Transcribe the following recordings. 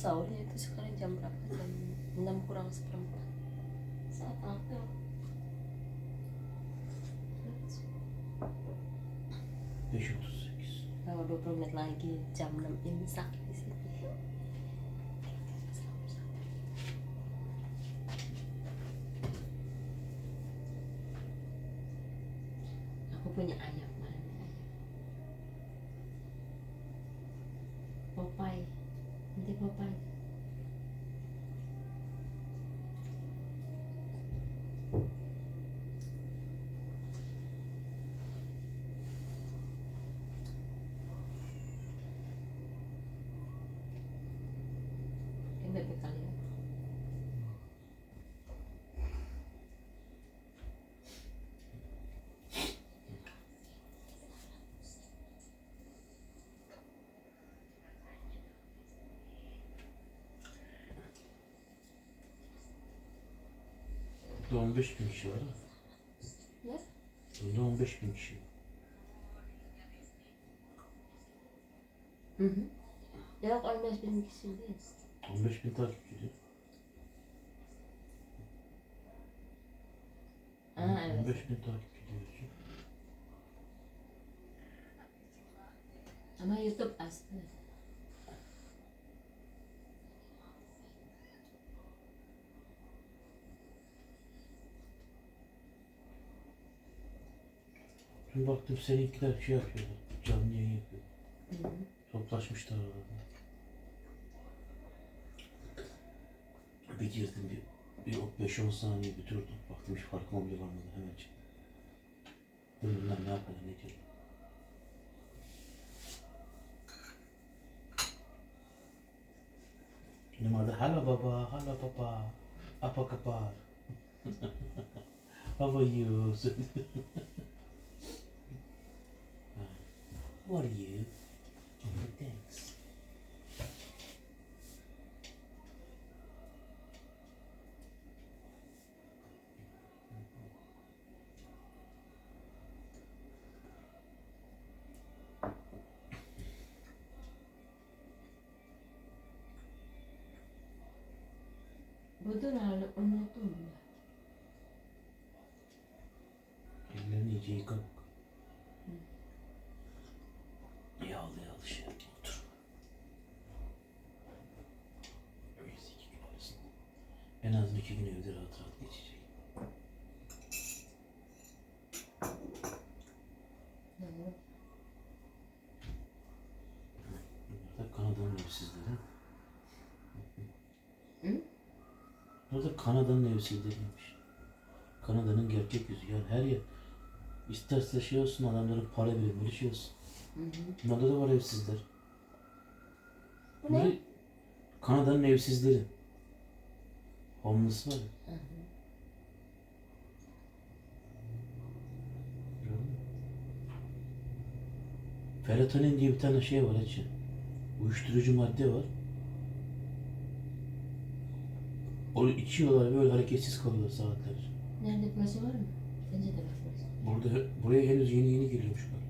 sahurnya itu sekarang jam berapa? Jam 6 kurang seperempat. Saat otuz sekiz. Kalau 20 menit lagi jam 6 imsak di sini. Burada 15 bin kişi var. Ne? Burada 15 bin kişi. Hı hı. Yok olmaz benim ikisini değil. 15 bin takipçi diyor. Ha evet. 15 bin takipçi diyor. Ama YouTube aslı. Dün baktım seninkiler şey yapıyorlar. Canlı yayın yapıyor. Hı hı. Toplaşmışlar aralarında. Bir girdim bir, bir 5-10 saniye bir durdum. Baktım hiç farkıma bile varmadı hemen çıktım. Bunlar ne yapıyorlar ne diyorlar. Benim orada hello baba, hello baba, apa kabar. How are you? What are you? Oh, thanks. Budu na En az iki gün evde rahat rahat geçecek. Bunlar da Kanada'nın evsizleri. Hı? Bunlar da Kanada'nın evsizleriymiş. Kanada'nın gerçek yüzü. Yani her yer isterse şey olsun adamların para birimleri şey olsun. Hı hı. Bunlarda da var evsizler. Bu ne? Kanada'nın evsizleri. Homeless var ya. Feratonin diye bir tane şey var Hacı. Uyuşturucu madde var. Onu içiyorlar böyle hareketsiz kalıyorlar saatler. Nerede burası var mı? Sence de var. Burada buraya henüz yeni yeni geliyormuşlar.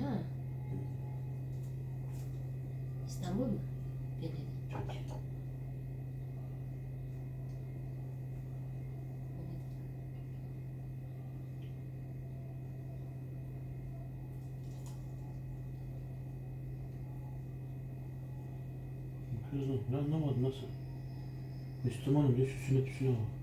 Ha. İstanbul mu? Venedik. Çok iyi. Kızım ben anlamadım nasıl? Müslümanım diyor süsüne püsüne bak.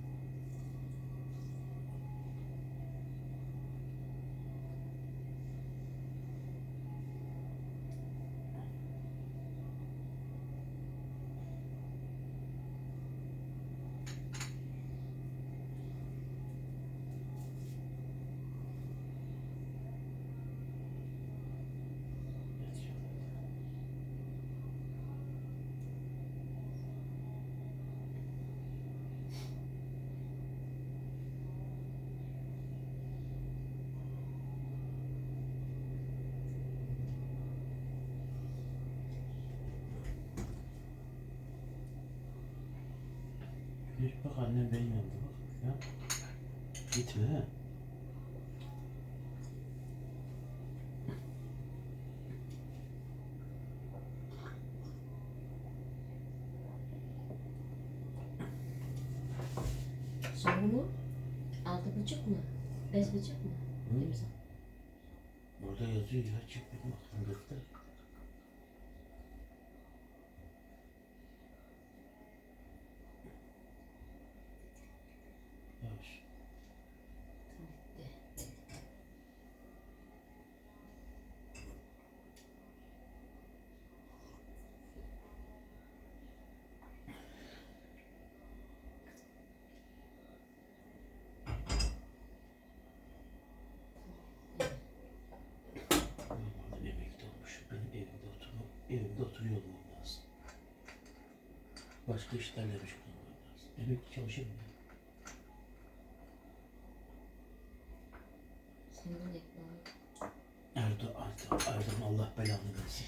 Bir bak annem benim yanımda bak. Ya. Gitme he. Soru mu? Altı buçuk mu? Beş buçuk mu? Hı? Burada yazıyor ya. Çık bir bakalım. Evimde oturuyor olmam lazım. Başka işlerle meşgul olmam lazım. Emekli ya. Senin. Erdoğan, Erdoğan Allah belanı versin.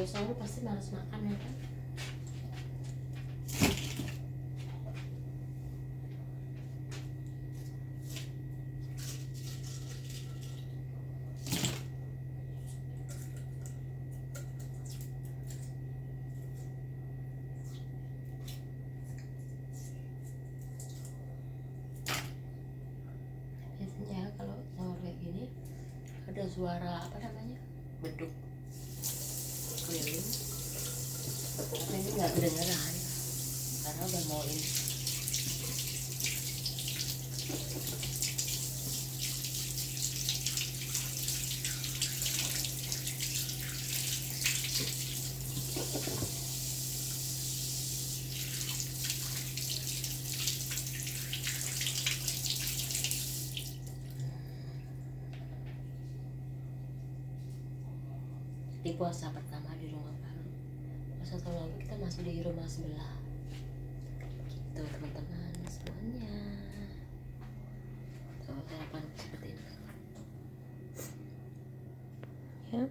Sahur pasti malas makan ya kan? Biasanya kalau sahur kayak gini ada suara apa namanya beduk ini nggak kedengeran. Karena udah mau ini puasa pertama di rumah baru puasa tahun masih di rumah sebelah. Gitu teman-teman semuanya. Tuh sarapan seperti ini. Ya.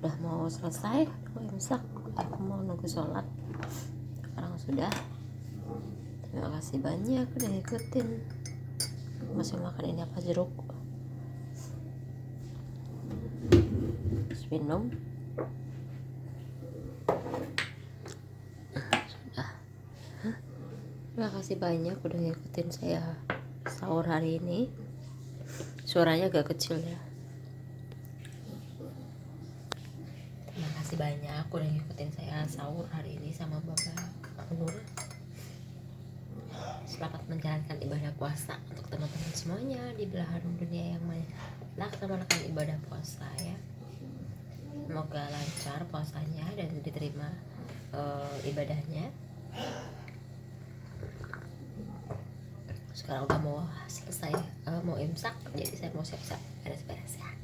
Udah mau selesai aku imsak. Aku mau nunggu sholat. Sekarang sudah. Terima kasih banyak udah ikutin masih makan ini apa jeruk minum. Terima kasih banyak udah ngikutin saya sahur hari ini. Suaranya agak kecil ya. Terima kasih banyak udah ngikutin saya sahur hari ini sama bapak Nur. Selamat menjalankan ibadah puasa untuk teman-teman semuanya di belahan dunia yang melaksanakan ibadah puasa ya semoga lancar puasanya dan diterima eh, ibadahnya. Sekarang udah mau selesai eh, mau imsak jadi saya mau siap-siap. Beres-beres ya